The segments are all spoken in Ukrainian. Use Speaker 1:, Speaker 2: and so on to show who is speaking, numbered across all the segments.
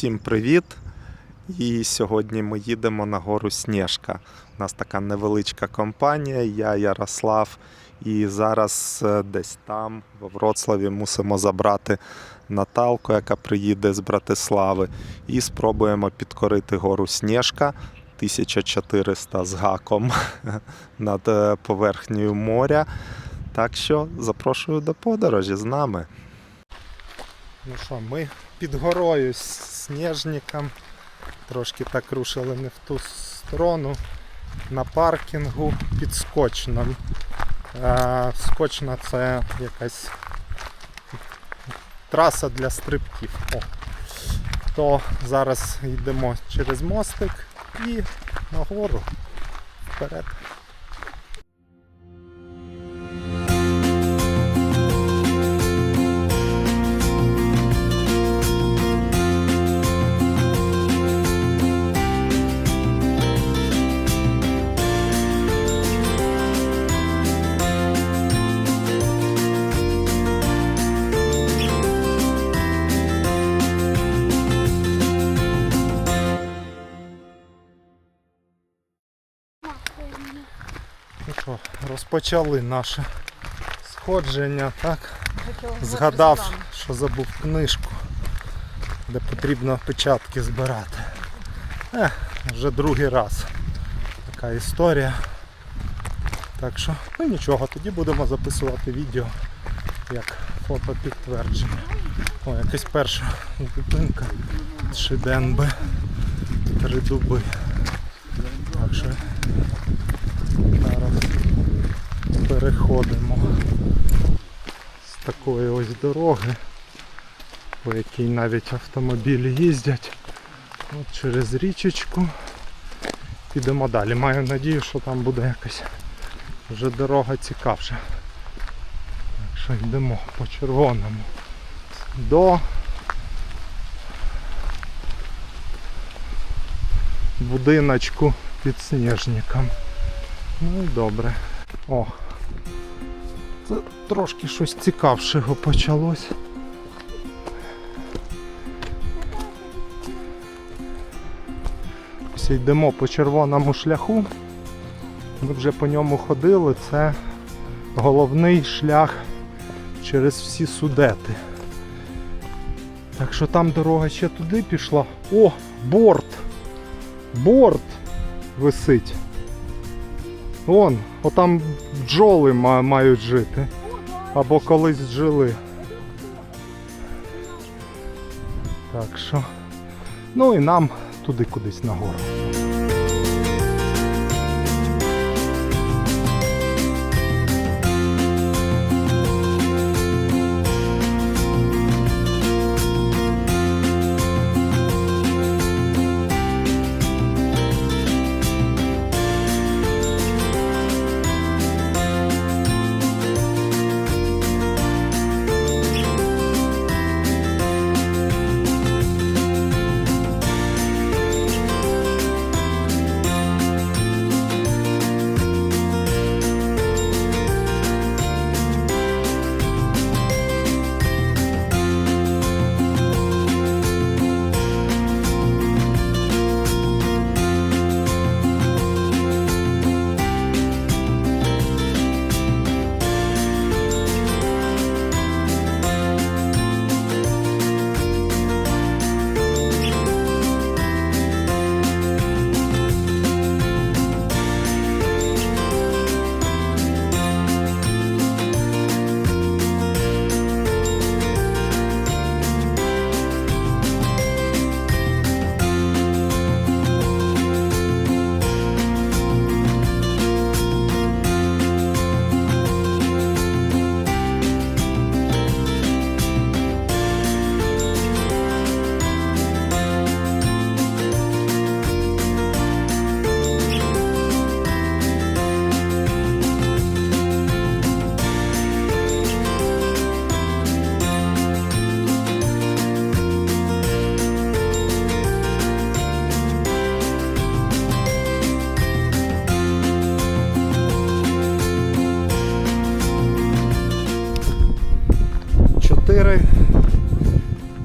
Speaker 1: Всім привіт! І сьогодні ми їдемо на гору Снежка. У нас така невеличка компанія, я Ярослав. І зараз е, десь там, во Вроцлаві, мусимо забрати Наталку, яка приїде з Братислави, і спробуємо підкорити гору Снежка 1400 з гаком над е, поверхнею моря. Так що запрошую до подорожі з нами. Ну що, ми під горою з сніжником. Трошки так рушили не в ту сторону. На паркінгу під Скочном. Е, Скочна це якась траса для стрибків. О. То зараз йдемо через мостик і нагору вперед. Розпочали наше сходження, так? Згадав, що забув книжку, де потрібно печатки збирати. Е, вже другий раз така історія. Так що, ну нічого, тоді будемо записувати відео як фото підтвердження. О, якась перша зупинка. Шиденби. Три дуби. Так що переходимо з такої ось дороги, по якій навіть автомобілі їздять. От через річечку. Підемо далі. Маю надію, що там буде якась вже дорога цікавша. Так що йдемо по червоному. До будиночку під сніжником. Ну і добре. О. Трошки щось цікавшого почалось. Ось йдемо по червоному шляху. Ми вже по ньому ходили. Це головний шлях через всі судети. Так що там дорога ще туди пішла. О, борт! Борт висить. Вон, отам бджоли мають жити. Або колись жили. Так що. Ну і нам туди кудись нагору.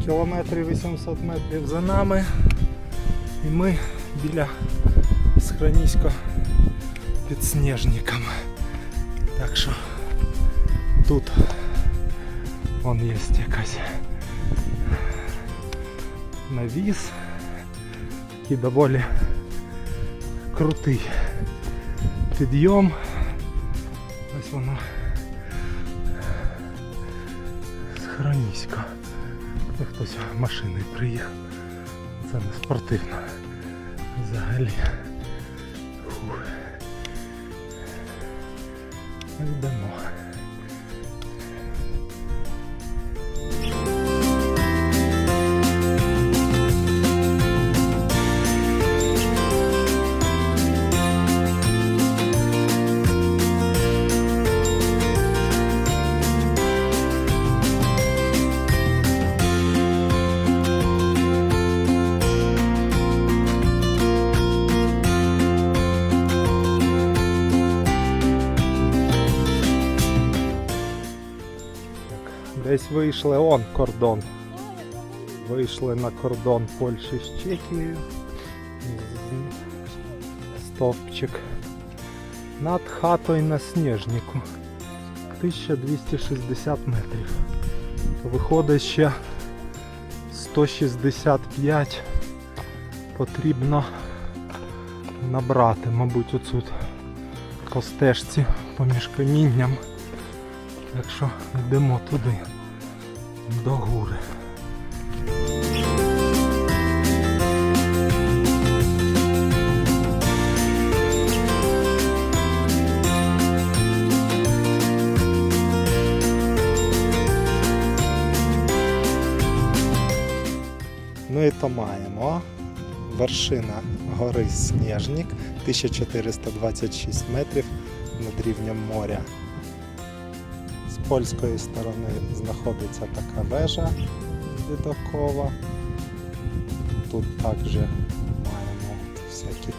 Speaker 1: Кілометрів 800 метрів за нами. І ми біля Схронісько під сніжниками. Так що тут вон є якась навіс, який доволі крутий підйом. Ось воно схронісько. Це хтось машиною приїхав. Це не спортивно. Взагалі. Фух. Йдемо. Десь вийшли он кордон. Вийшли на кордон Польщі з Чехією. Стовпчик. Над хатою на сніжнику. 1260 метрів. Виходить ще 165 потрібно набрати, мабуть, оцут по стежці поміж камінням. Так що йдемо туди, до гури. Ну і то маємо. Вершина гори Сніжник 1426 метрів над рівнем моря. З польської сторони знаходиться така вежа відокова. Тут також маємо всякі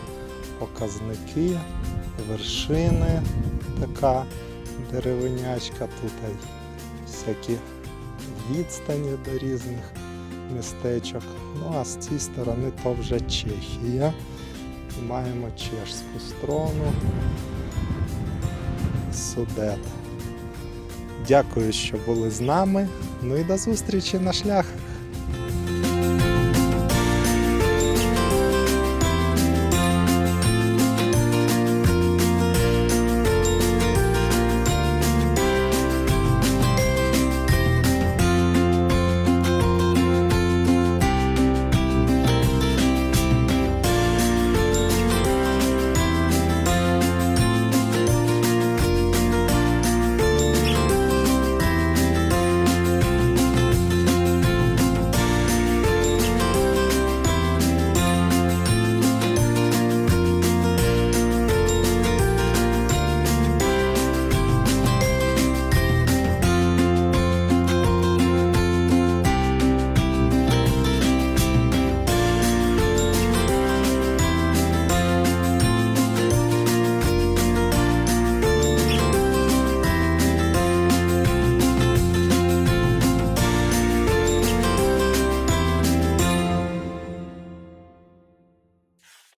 Speaker 1: показники, вершини, така деревинячка, тут всякі відстані до різних містечок. Ну а з цієї сторони то вже Чехія. Маємо чешську сторону. Судет. Дякую, що були з нами. Ну і до зустрічі на шлях.